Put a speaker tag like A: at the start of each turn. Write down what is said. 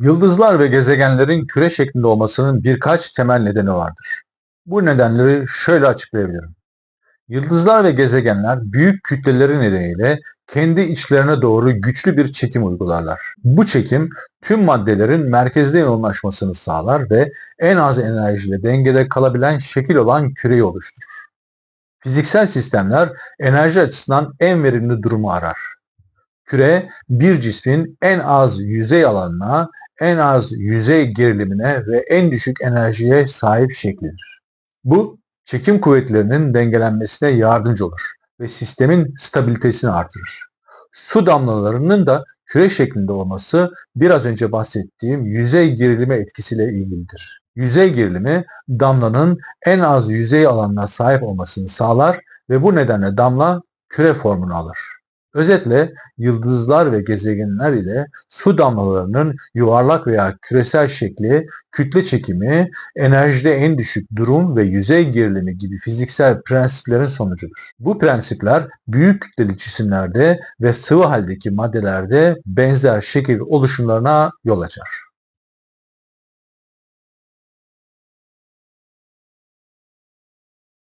A: Yıldızlar ve gezegenlerin küre şeklinde olmasının birkaç temel nedeni vardır. Bu nedenleri şöyle açıklayabilirim. Yıldızlar ve gezegenler büyük kütleleri nedeniyle kendi içlerine doğru güçlü bir çekim uygularlar. Bu çekim tüm maddelerin merkezde yoğunlaşmasını sağlar ve en az enerjiyle dengede kalabilen şekil olan küreyi oluşturur. Fiziksel sistemler enerji açısından en verimli durumu arar. Küre bir cismin en az yüzey alanına, en az yüzey gerilimine ve en düşük enerjiye sahip şeklidir. Bu çekim kuvvetlerinin dengelenmesine yardımcı olur ve sistemin stabilitesini artırır. Su damlalarının da küre şeklinde olması biraz önce bahsettiğim yüzey gerilimi etkisiyle ilgilidir. Yüzey gerilimi damlanın en az yüzey alanına sahip olmasını sağlar ve bu nedenle damla küre formunu alır. Özetle yıldızlar ve gezegenler ile su damlalarının yuvarlak veya küresel şekli, kütle çekimi, enerjide en düşük durum ve yüzey gerilimi gibi fiziksel prensiplerin sonucudur. Bu prensipler büyük kütleli cisimlerde ve sıvı haldeki maddelerde benzer şekil oluşumlarına yol açar.